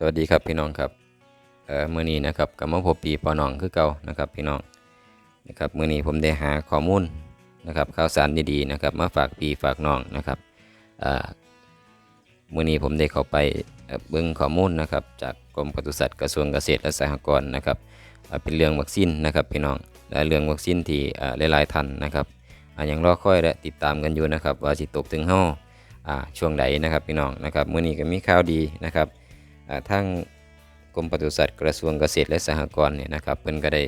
สวัสดีครับพี่น้องครับเอ่อมื้อนี้นะครับกับมาพบปีปอน้องคือเก่านะครับพี่น้องนะครับมื้อนี้ผมได้หาข้อมูลนะครับข่าวสารดีๆนะครับมาฝากพี่ฝากน้องนะครับเอ่ามื้อนี้ผมได้เข้าไปเอ่อเบิ่งข้อมูลนะครับจากกรมปศุสัตว์กระทรวงเกษตรและสหกรณ์นะครับเป็นเรื่องวัคซีนนะครับพี่น้องและเรื่องวัคซีนที่อ่าหลายๆท่านนะครับอ่ายังรอคอยและติดตามกันอยู่นะครับว่าสิตกถึงเฮาอ่าช่วงใดนะครับพี่น้องนะครับมื้อนี้ก็มีข่าวดีนะครับ ทางกรมปศุสัตว์กระทรวงเกษตรและสหกรณ์เนี่ยนะครับเพิ่นก็ได้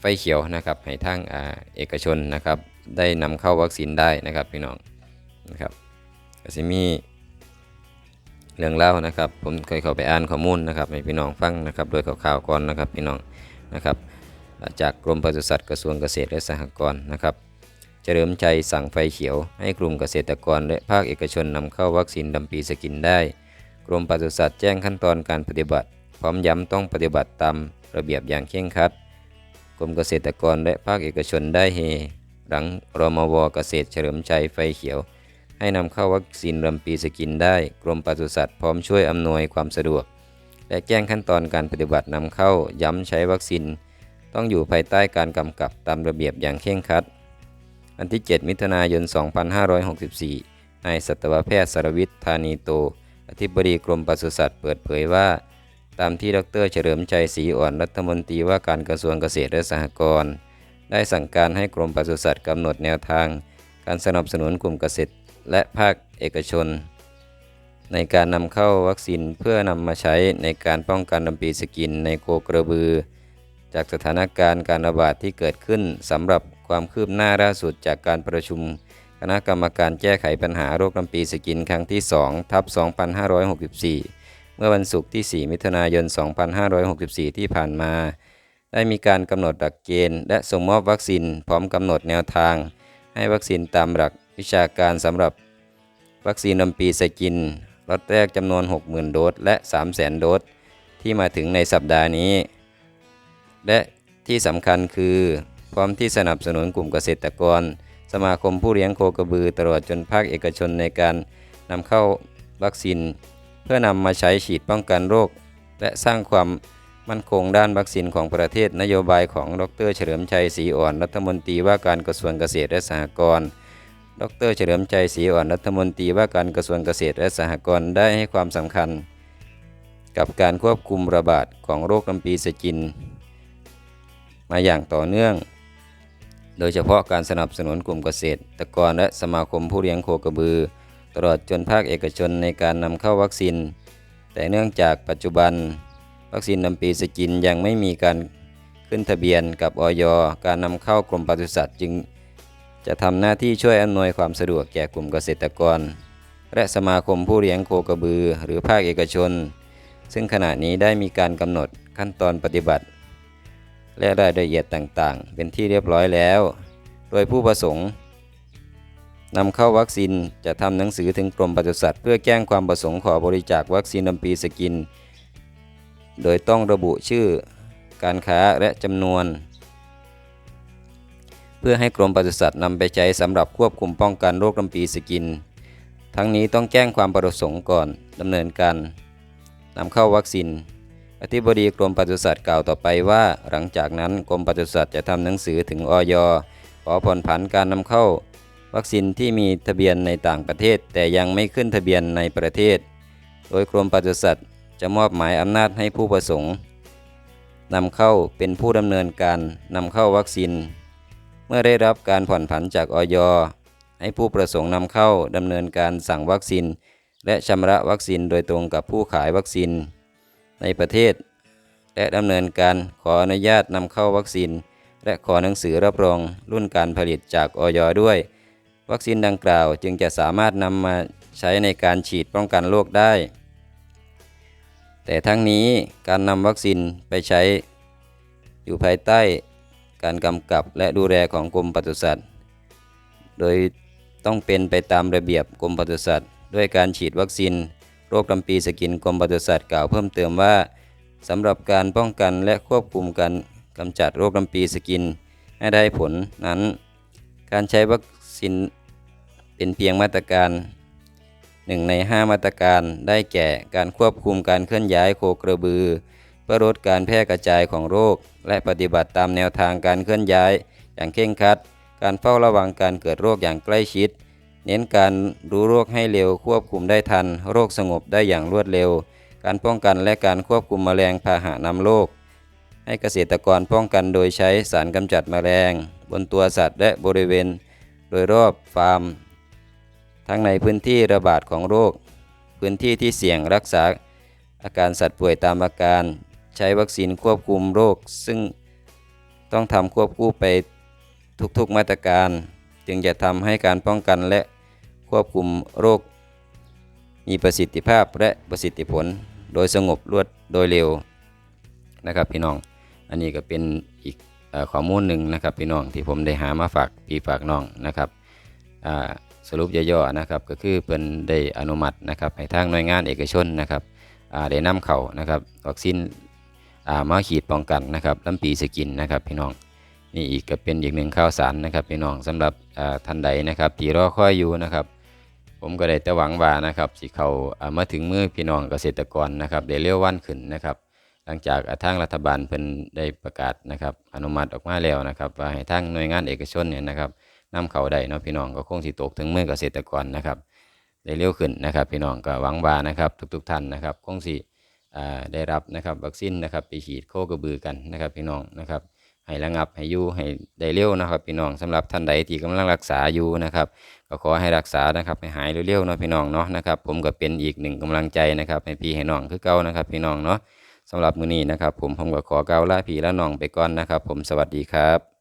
ไฟเขียวนะครับให้ทางอเอกชนนะครับได้นำเข้าวัคซีนได้นะครับพี่น้องนะครับก็สิมีเรื่องเล่านะครับ ผมเคยเข้าไปอ่านข้อมูลนะครับให้พี่น้องฟังนะครับโดยข่าวๆก่อนนะครับพี่น้องนะครับจากกรมปศุสัตว์กระทรวงเกษตรและสหกรณ์นะครับเฉลิมใจสั่งไฟเขียวให้กลุ่มเกษตรกรและภาคเอกชนนำเข้าวัคซีนดำปีสกินได้ กรมปศุสัตว์แจ้งขั้นตอนการปฏิบัติ พร้อมย้ำต้องปฏิบัติตามระเบียบอย่างเคร่งครัด กรมเกษตรกรและภาคเอกชนได้เฮ หลังรมวเกษตรเฉลิมชัยไฟเขียว ให้นำเข้าวัคซีนลำปีสกินได้ กรมปศุสัตว์พร้อมช่วยอำนวยความสะดวก และแจ้งขั้นตอนการปฏิบัตินำเข้าย้ำใช้วัคซีนต้องอยู่ภายใต้การกำกับตามระเบียบอย่างเคร่งครัดวันที่ 7 มิถุนายน 2564 นายสัตวแพทย์สรวิทย์ธานีโต ธิบดีกรมปศุสัตว์เปิดเผยว่า ตามที่ดรเฉลิมใจศรีอ่อนรัฐมนตรีว่าการกระทรวงเกษตรและสหกรณ์ได้สั่งการให้กรมปศุสัตว์กำหนดแนวทาง การสนับสนุนกลุ่มเกษตรและภาคเอกชน ในการนำเข้าวัคซีนเพื่อนำมาใช้ในการป้องกันลำปีสกินในโคกระบือ จากสถานการณ์การระบาดที่เกิดขึ้นสำหรับความคืบหน้าล่าสุดจากการประชุม คณะกรรมการแก้ไขปัญหาโรคลำปีสกินครั้งที่2ทับ2564 เมื่อวันศุกร์ที่ 4 มิถุนายน 2564 ที่ผ่านมา ได้มีการกำหนดหลักเกณฑ์ และส่งมอบวัคซีนพร้อมกำหนดแนวทาง ให้วัคซีนตามหลักวิชาการสำหรับ วัคซีนลำปีสกินล็อตแรกจำนวน 60,000 โดสและ 300,000 โดสที่มาถึงในสัปดาห์นี้ และที่สำคัญคือ พร้อมที่สนับสนุนกลุ่มเกษตรกร สมาคมผู้เลี้ยงโคกระบือตลอดจนภาคเอกชนในการนำเข้าวัคซีน เพื่อนำมาใช้ฉีดป้องกันโรค และสร้างความมั่นคงด้านวัคซีนของประเทศนโยบายของดร เฉลิมชัยศรีอ่อนรัฐมนตรีว่าการกระทรวงเกษตรและสหกรณ์ดร เฉลิมชัยศรีอ่อนรัฐมนตรีว่าการกระทรวงเกษตรและสหกรณ์ได้ให้ความสำคัญ กับการควบคุมระบาดของโรคลำปีสกิน มาอย่างต่อเนื่อง โดยเฉพาะการสนับสนุนกลุ่มเกษตรกรและสมาคมผู้เลี้ยงโคกระบือ ตลอดจนภาคเอกชนในการนำเข้าวัคซีน แต่เนื่องจากปัจจุบัน วัคซีนนำปีสกินยังไม่มีการขึ้นทะเบียนกับออยการนำเข้ากรมปศุสัตว์จึง จะทำหน้าที่ช่วยอำนวยความสะดวกแก่กลุ่มเกษตรกร และสมาคมผู้เลี้ยงโคกระบือ หรือภาคเอกชน ซึ่งขณะนี้ได้มีการกำหนดขั้นตอนปฏิบัติ และรายละเอียดต่างๆ เป็นที่เรียบร้อยแล้ว โดยผู้ประสงค์นำเข้าวัคซีนจะทำหนังสือถึงกรมปศุสัตว์เพื่อแจ้งความประสงค์ขอบริจาควัคซีนลำปีสกิน โดยต้องระบุชื่อ การค้าและจำนวน เพื่อให้กรมปศุสัตว์นำไปใช้สำหรับควบคุมป้องกันโรคลำปีสกิน ทั้งนี้ต้องแจ้งความประสงค์ก่อนดำเนินการนำเข้าวัคซีน อธิบดีกรมปศุสัตว์กล่าวต่อไปว่า หลังจากนั้นกรมปศุสัตว์จะทำหนังสือถึงออยขอผ่อนผันการนำเข้า วัคซีนที่มีทะเบียนในต่างประเทศ แต่ยังไม่ขึ้นทะเบียนในประเทศ โดยกรมปศุสัตว์จะมอบหมายอำนาจให้ผู้ประสงค์นำเข้าเป็นผู้ดำเนินการนำเข้าวัคซีน เมื่อได้รับการผ่อนผันจากออยให้ผู้ประสงค์นำเข้าดำเนินการสั่งวัคซีน และชำระวัคซีนโดยตรงกับผู้ขายวัคซีน ในประเทศ และดำเนินการขออนุญาตนำเข้าวัคซีน และขอหนังสือรับรองรุ่นการผลิตจากออยด้วย วัคซีนดังกล่าวจึงจะสามารถนำมาใช้ในการฉีดป้องกันโรคได้ แต่ทั้งนี้การนำวัคซีนไปใช้ อยู่ภายใต้การกำกับและดูแลของกรมปศุสัตว์ โดยต้องเป็นไปตามระเบียบกรมปศุสัตว์ ด้วยการฉีดวัคซีน โรคลำปีสกินกรมปศุสัตว์กล่าวเพิ่มเติมว่าสำหรับการป้องกันและควบคุมการกำจัดโรคลำปีสกินให้ได้ผลนั้น การใช้วัคซีนเป็นเพียงมาตรการหนึ่งในห้ามาตรการได้แก่การควบคุมการเคลื่อนย้ายโคกระบือ เพื่อลดการแพร่กระจายของโรค และปฏิบัติตามแนวทางการเคลื่อนย้ายอย่างเคร่งครัด การเฝ้าระวังการเกิดโรคอย่างใกล้ชิด เน้นการรู้โรคให้เร็วควบคุมได้ทัน โรคสงบได้อย่างรวดเร็ว การป้องกันและการควบคุมแมลงพาหะนำโรคให้เกษตรกรป้องกันโดยใช้สารกำจัดแมลง บนตัวสัตว์และบริเวณ โดยรอบฟาร์ม ทั้งในพื้นที่ระบาดของโรค พื้นที่ที่เสี่ยงรักษา อาการสัตว์ป่วยตามอาการ ใช้วัคซีนควบคุมโรค ซึ่งต้องทำควบคู่ไปทุกๆมาตรการ จึงจะทำให้การป้องกันและ ควบคุมโรค มีประสิทธิภาพและประสิทธิผลโดยสงบรวดโดยเร็วนะครับพี่น้อง อันนี้ก็เป็นอีกอข้อมูลหนึ่งนะครับพี่น้องที่ผมได้หามาฝากพี่ฝากน้องนะครับสรุปย่อๆนะครับก็คือเพิ่นได้อนุมัตินะครับให้ทางหน่วยงานเอกชนนะครับได้นำเข้านะครับวัคซีนมาฉีดป้องกันนะครับลำปีสกินนะครับพี่น้องนี่อีกก็เป็นอีกหนึ่งข่าวสารนะครับพี่น้องสำหรับท่านใดนะครับที่รอคอยอยู่นะครับ ผมก็ได้แต่หวังว่านะครับสิเขาอ่ามาถึงมือพี่น้องเกษตรกรนะครับได้เร็ววันขึ้นนะครับ หลังจากทางรัฐบาลเพิ่นได้ประกาศนะครับอนุมัติออกมาแล้วนะครับว่าให้ทางหน่วยงานเอกชนเนี่ยนะครับนำเขาได้เนาะพี่น้องก็คงสิตกถึงมือเกษตรกรนะครับได้เร็วขึ้นนะครับ พี่น้องก็หวังว่านะครับ ทุกๆท่านนะครับคงสิได้รับนะครับวัคซีนนะครับไปฉีดโคกระบือกันนะครับพี่น้องนะครับ ให้ระงับให้อยู่ให้ได้เร็วนะครับ พี่น้องสำหรับท่านใดที่กำลังรักษาอยู่นะครับก็ขอให้รักษานะครับให้หายเร็วๆเนาะพี่น้องเนาะนะครับ ผมก็เป็นอีกหนึ่งกำลังใจนะครับให้พี่ให้น้องคือเก่านะครับ พี่น้องเนาะสำหรับมื้อนี้นะครับ ผมผมก็ขอเกล่าลาพี่และน้องไปก่อนนะครับ ผมสวัสดีครับ